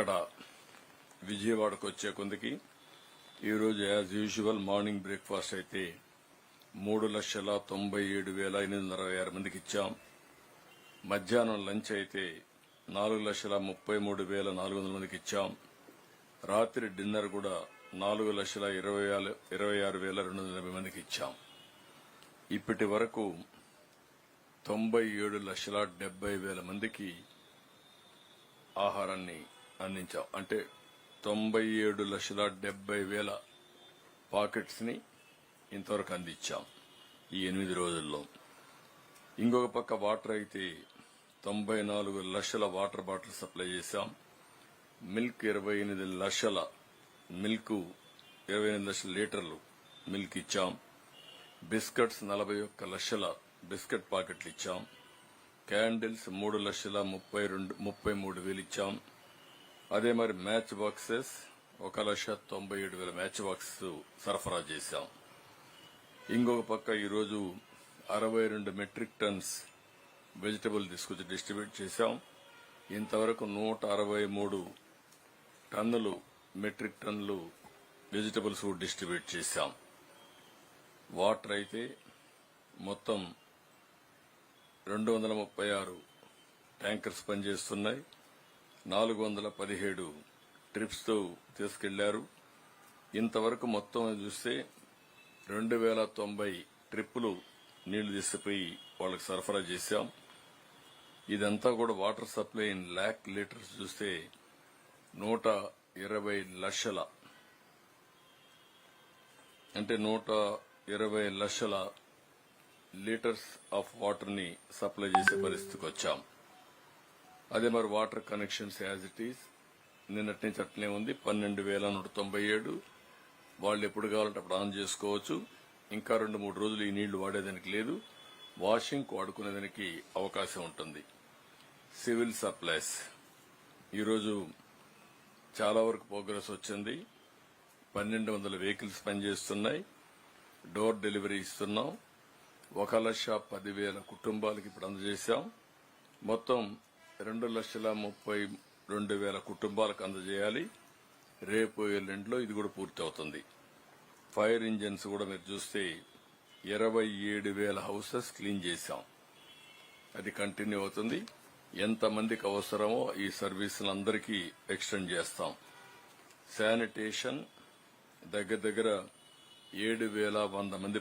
ఇక్కడ విజయవాడకు వచ్చే కొందికి ఈరోజు యాజ్ యూజువల్ మార్నింగ్ బ్రేక్ఫాస్ట్ అయితే మూడు లక్షల తొంభై ఏడు వేల ఎనిమిది వందల అరవై ఆరు మందికి ఇచ్చాం. మధ్యాహ్నం లంచ్ అయితే నాలుగు లక్షల ముప్పై మూడు వేల నాలుగు వందల మందికి ఇచ్చాం. రాత్రి డిన్నర్ కూడా నాలుగు లక్షల ఇరవై ఇరవై ఆరు వేల రెండు వందల ఎనభై మందికి ఇచ్చాం. ఇప్పటి వరకు తొంభై ఏడు లక్షల డెబ్బై వేల మందికి ఆహారాన్ని అందించాం. అంటే తొంభై ఏడు లక్షల డెబ్బై వేల పాకెట్స్ని ఇంతవరకు అందించాం ఈ ఎనిమిది రోజుల్లో. ఇంకొక పక్క వాటర్ అయితే తొంభై నాలుగు లక్షల వాటర్ బాటిల్ సప్లై చేశాం. మిల్క్ ఇరవై ఎనిమిది లక్షల మిల్క్ ఇరవై ఎనిమిది లక్షల లీటర్లు మిల్క్ ఇచ్చాం. బిస్కెట్స్ నలభై ఒక్క లక్షల బిస్కెట్ పాకెట్లు ఇచ్చాం. క్యాండిల్స్ మూడు లక్షల ముప్పై రెండు ముప్పై మూడు వేలు ఇచ్చాం. అదే మరి మ్యాచ్ బాక్సెస్ ఒక లక్ష తొంభై ఏడు వేల మ్యాచ్ బాక్స్ సరఫరా చేశాం. ఇంకొక పక్క ఈరోజు అరవై రెండు మెట్రిక్ టన్స్ వెజిటబుల్ తీసుకొచ్చి డిస్ట్రిబ్యూట్ చేశాం. ఇంతవరకు నూట అరవై మూడు టన్నులు మెట్రిక్ టన్నులు వెజిటబుల్స్ డిస్ట్రిబ్యూట్ చేశాం. వాటర్ అయితే మొత్తం రెండు వందల ముప్పై ఆరు ట్యాంకర్స్ పనిచేస్తున్నాయి. నాలుగు వందల పదిహేడు ట్రిప్స్తో తీసుకెళ్ళారు. ఇంతవరకు మొత్తం చూస్తే రెండు వేల తొంభై ట్రిప్పులు నీళ్ళు తీసుకుపోయి వాళ్ళకి సరఫరా చేశాం. ఇదంతా కూడా water supply in lakh litres చూస్తే నూట ఇరవై లక్షల. అంటే నూట ఇరవై లక్షల లీటర్స్ ఆఫ్ వాటర్ని సప్లై చేసే పరిస్థితికి వచ్చాం. అదే మరి water connections as it is నిన్నటి నుంచి అట్లనే ఉంది. పన్నెండు వేల నూట తొంభై ఏడు. వాళ్ళు ఎప్పుడు కావాలంటే అప్పుడు ఆన్ చేసుకోవచ్చు. ఇంకా రెండు మూడు రోజులు ఈ నీళ్ళు వాడేదానికి లేదు. వాషింగ్ వాడుకునేదానికి అవకాశం ఉంటుంది. Civil supplies. ఈరోజు చాలా వరకు ప్రోగ్రెస్ వచ్చింది. పన్నెండు వందల వెహికల్స్ పనిచేస్తున్నాయి. డోర్ డెలివరీ ఇస్తున్నాం. ఒక లక్ష పదివేల కుటుంబాలకి ఇప్పుడు అందజేశాం. మొత్తం రెండు లక్షల ముప్పై రెండు వేల కుటుంబాలకు అందజేయాలి. రేపు ఎల్లుండిలో ఇది కూడా పూర్తి అవుతుంది ఫైర్ ఇంజిన్స్ కూడా మీరు చూస్తే ఇరవై ఏడు వేల హౌసెస్ క్లీన్ చేశాం. అది కంటిన్యూ అవుతుంది. ఎంతమందికి అవసరమో ఈ సర్వీసులందరికీ ఎక్స్టెండ్ చేస్తాం. శానిటేషన్ దగ్గర దగ్గర ఏడు వేల వంద మంది